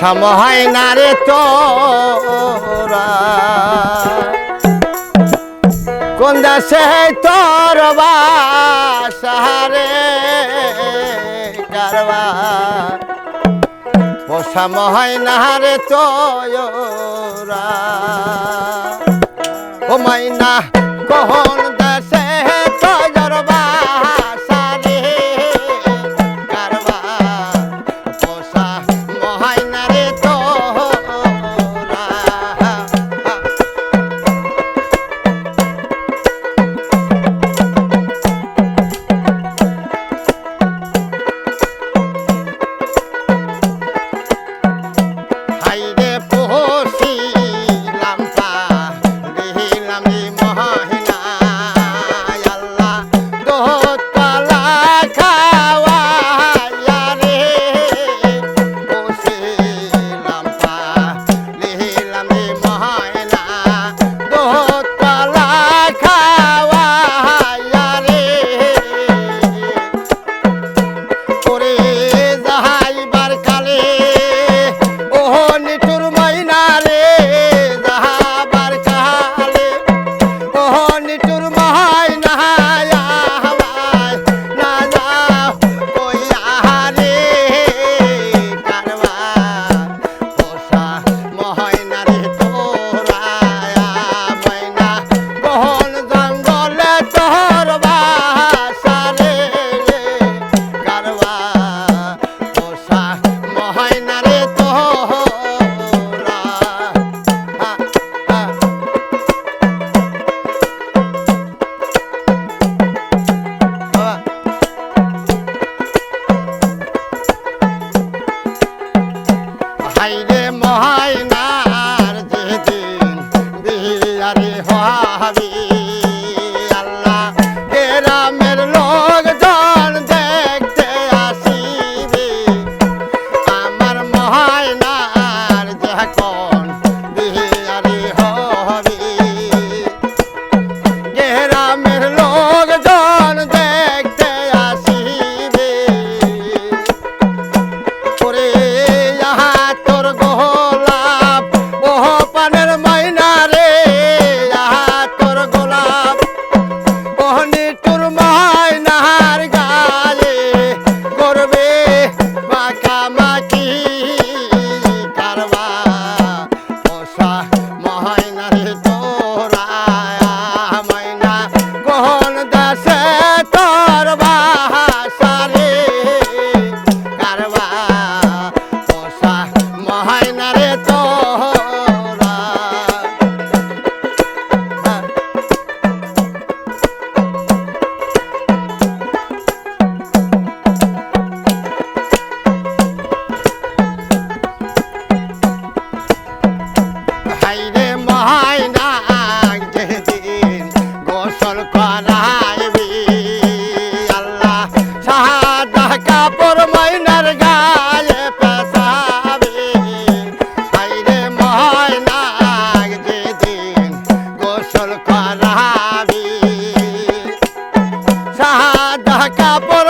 সমহায় না রে তোরা। কোন দাসে তোর সাহারে কারবা? সমহায় না রে তোরা। ও মাইনা কহন Padilla. করবে আইরে মহাইনা যেদিন গোসল করাইবি, আল্লাহ সাদা কাপড় মাইনার গায়ে পেশাবি আইরে মহাইনা যেদিন গোসল করাবি সাদা কাপড়